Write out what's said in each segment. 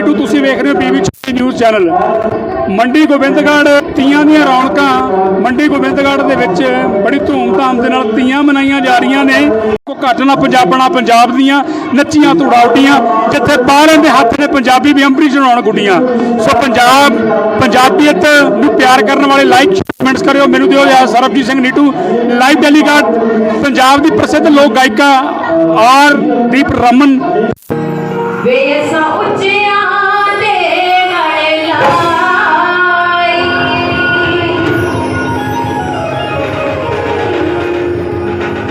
ਨੀਟੂ ਤੁਸੀਂ ਵੇਖ ਰਹੇ ਹੋ PV news channel Mandi Gobindgarh, ਤੀਆਂ ਦੀਆਂ ਰੌਣਕਾਂ। ਮੰਡੀ ਗੋਬਿੰਦਗੜ੍ਹ ਦੇ ਵਿੱਚ ਬੜੀ ਧੂਮ-ਧਾਮ ਦੇ ਨਾਲ ਤੀਆਂ ਮਨਾਈਆਂ ਜਾ ਰਹੀਆਂ ਨੇ। ਕੋ ਘੱਟ ਨਾ ਪੰਜਾਬਣਾ ਪੰਜਾਬ ਦੀਆਂ, ਨੱਚੀਆਂ ਧੂੜਾਉਟੀਆਂ ਜਿੱਥੇ ਬਾਹਰਾਂ ਦੇ ਹੱਥ ਨੇ ਪੰਜਾਬੀ ਵੀ ਅੰਬਰੀ ਚੜਾਉਣ ਗੁੱਡੀਆਂ। ਸੋ ਪੰਜਾਬ ਪੰਜਾਬੀਅਤ ਨੂੰ ਪਿਆਰ ਕਰਨ ਵਾਲੇ ਲਾਈਕ ਕਮੈਂਟਸ ਕਰਿਓ, ਮੈਨੂੰ ਦਿਓ ਯਾਰ ਸਰਬਜੀਤ ਸਿੰਘ ਨੀਟੂ। ਲਾਈਵ ਡੈਲੀਗੇਟ ਪੰਜਾਬ ਦੀ ਪ੍ਰਸਿੱਧ ਲੋਕ ਗਾਇਕਾ ਆਰ ਦੀਪ ਰਮਨ। ਵੇਸਾਂ ਉੱਚਿਆਂ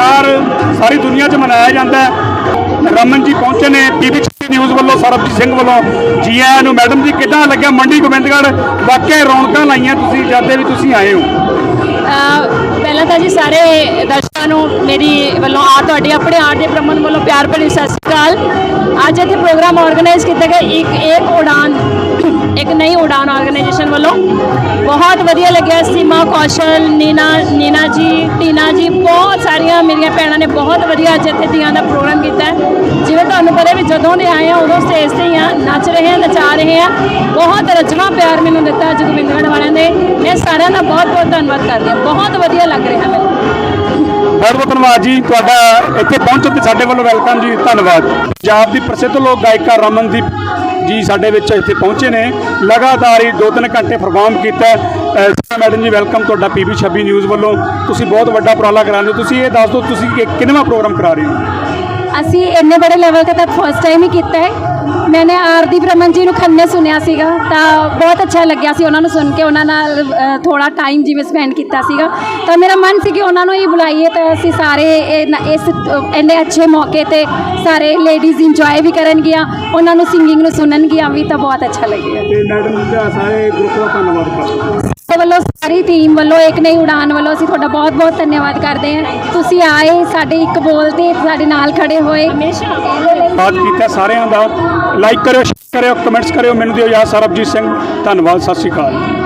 ਤਿਹਾਰ ਸਾਰੀ ਦੁਨੀਆ 'ਚ ਮਨਾਇਆ ਜਾਂਦਾ ਹੈ। ਰਮਨ ਜੀ ਪਹੁੰਚੇ ਨੇ ਪੀਬੀ ਨਿਊਜ਼ ਵੱਲੋਂ, ਸਰਬਜੀਤ ਸਿੰਘ ਵੱਲੋਂ। ਜੀ ਆਇਆਂ ਨੂੰ ਮੈਡਮ ਜੀ, ਕਿੱਦਾਂ ਲੱਗਿਆ ਮੰਡੀ ਗੋਬਿੰਦਗੜ੍ਹ? ਵਾਕਿਆ ਰੌਣਕਾਂ ਲਾਈਆਂ ਤੁਸੀਂ ਜਦ ਵੀ ਤੁਸੀਂ ਆਏ ਹੋ। ਪਹਿਲਾਂ ਤਾਂ ਜੀ ਸਾਰੇ ਦਰਸ਼ਕਾਂ ਨੂੰ ਮੇਰੀ ਵੱਲੋਂ ਆ, ਤੁਹਾਡੇ ਆਪਣੇ ਆਰ ਦੇ ਬ੍ਰਹਮਣ ਵੱਲੋਂ ਪਿਆਰ ਭਰੀ ਸਤਿ ਸ਼੍ਰੀ ਅਕਾਲ। ਅੱਜ ਇੱਥੇ ਪ੍ਰੋਗਰਾਮ ਆਰਗੇਨਾਈਜ਼ ਕੀਤਾ ਗਿਆ, ਇੱਕ ਇੱਕ ਉਡਾਨ ਇੱਕ ਨਈ ਉਡਾਨ ਆਰਗੇਨਾਈਜੇਸ਼ਨ ਵੱਲੋਂ। ਬਹੁਤ ਵਧੀਆ ਲੱਗਿਆ ਸੀਮਾ, ਕੌਸ਼ਲ, ਨੀਨਾ ਨੀਨਾ ਜੀ, ਟੀਨਾ ਜੀ, ਬਹੁਤ ਸਾਰੀਆਂ ਮੇਰੀਆਂ ਭੈਣਾਂ ਨੇ ਬਹੁਤ ਵਧੀਆ ਅੱਜ ਇੱਥੇ ਧੀਆਂ ਦਾ ਪ੍ਰੋਗਰਾਮ ਕੀਤਾ ਜਿਵੇਂ ਤੁਹਾਨੂੰ ਪਤਾ ਵੀ ਜਦੋਂ ਦੇ ਆਏ ਆ, ਉਦੋਂ ਸਟੇਜ ਤੇ ਹੀ ਆ, ਨੱਚ ਰਹੇ ਆ, ਨਚਾ ਰਹੇ ਆ। ਬਹੁਤ ਰਚਨਾ ਪਿਆਰ ਮੈਨੂੰ ਦਿੱਤਾ ਅੱਜ ਗੋਬਿੰਦਗੜ੍ਹ ਵਾਲਿਆਂ ਨੇ। ਮੈਂ ਸਾਰਿਆਂ ਦਾ ਬਹੁਤ ਬਹੁਤ ਧੰਨਵਾਦ ਕਰਦੀ ਹਾਂ। ਬਹੁਤ ਵਧੀਆ ਲੱਗ ਰਿਹਾ ਮੈਨੂੰ। ਬਹੁਤ ਬਹੁਤ ਧੰਨਵਾਦ ਜੀ। ਤੁਹਾਡਾ ਇੱਥੇ ਪਹੁੰਚਣ ਤੇ ਸਾਡੇ ਵੱਲੋਂ ਵੈਲਕਮ ਜੀ। ਧੰਨਵਾਦ। ਪੰਜਾਬ ਦੀ ਪ੍ਰਸਿੱਧ ਲੋਕ ਗਾਇਕਾ ਰਮਨਦੀਪ ਜੀ ਸਾਡੇ ਵਿੱਚ ਇੱਥੇ ਪਹੁੰਚੇ ਨੇ। ਲਗਾਤਾਰ ਹੀ 2-3 ਘੰਟੇ ਪਰਫਾਰਮ ਕੀਤਾ ਮੈਡਮ ਜੀ, ਵੈਲਕਮ ਤੁਹਾਡਾ ਪੀਬੀ 26 ਨਿਊਜ਼ ਵੱਲੋਂ। ਤੁਸੀਂ ਬਹੁਤ ਵੱਡਾ ਉਪਰਾਲਾ ਕਰਾ ਰਹੇ ਹੋ। ਤੁਸੀਂ ਇਹ ਦੱਸ ਦਿਓ, ਤੁਸੀਂ ਕਿ- ਕਿੰਨਵਾਂ ਪ੍ਰੋਗਰਾਮ ਕਰਾ ਰਹੇ ਹੋ? ਅਸੀਂ ਇੰਨੇ ਬੜੇ ਲੈਵਲ ਤੇ ਤਾਂ ਫਸਟ ਟਾਈਮ ਹੀ ਕੀਤਾ ਹੈ। ਮੈंने ਆਰਦੀਪ ਰਮਨ ਜੀ ਨੂੰ ਖੰਨੇ ਸੁਣਿਆ ਸੀਗਾ ਤਾਂ ਬਹੁਤ ਅੱਛਾ ਲੱਗਿਆ ਸੀ ਉਹਨਾਂ ਨੂੰ ਸੁਣ ਕੇ ਉਹਨਾਂ ਨਾਲ ਅ, ਥੋੜਾ ਟਾਈਮ ਜਿਵੇਂ ਸਪੈਂਡ ਕੀਤਾ ਸੀਗਾ ਤਾਂ ਮੇਰਾ ਮਨ ਸੀ ਕਿ ਉਹਨਾਂ ਨੂੰ ਹੀ ਬੁਲਾਈਏ ਤਾਂ ਅਸੀਂ ਸਾਰੇ ਇਹ ਇਸ ਇੰਨੇ ਅੱਛੇ ਮੌਕੇ ਤੇ ਸਾਰੇ ਲੇਡੀਜ਼ ਇੰਜੋਏ ਵੀ ਕਰਨਗੀਆਂ ਉਹਨਾਂ ਨੂੰ ਸਿੰਗਿੰਗ ਨੂੰ ਸੁਣਨਗੀਆਂ ਵੀ ਤਾਂ ਬਹੁਤ ਅੱਛਾ ਲੱਗਿਆ ਤੇ ਮੈਡਮ ਦਾ ਸਾਰੇ ਗਰੁੱਪ ਦਾ ਧੰਨਵਾਦ ਕਰਦੇ। ਵੱਲੋਂ, ਸਾਰੀ ਟੀਮ ਵੱਲੋਂ, ਇੱਕ ਨਈ ਉਡਾਨ ਵੱਲੋਂ ਅਸੀਂ ਤੁਹਾਡਾ ਬਹੁਤ ਬਹੁਤ ਧੰਨਵਾਦ ਕਰਦੇ ਹਾਂ। ਤੁਸੀਂ ਆਏ, ਸਾਡੇ ਇੱਕ ਬੋਲ ਤੇ ਸਾਡੇ ਨਾਲ ਖੜੇ ਹੋਏ। ਹਮੇਸ਼ਾ ਬਾਤ ਕੀਤਾ ਸਾਰਿਆਂ ਦਾ। ਲਾਈਕ ਕਰਿਓ ਸ਼ੇਅਰ ਕਰਿਓ ਕਮੈਂਟਸ ਕਰਿਓ। ਮੈਨੂੰ ਦਿਓ ਯਾਦ ਸਰਬਜੀਤ ਸਿੰਘ। ਧੰਨਵਾਦ, ਸਤਿ ਸ਼੍ਰੀ ਅਕਾਲ।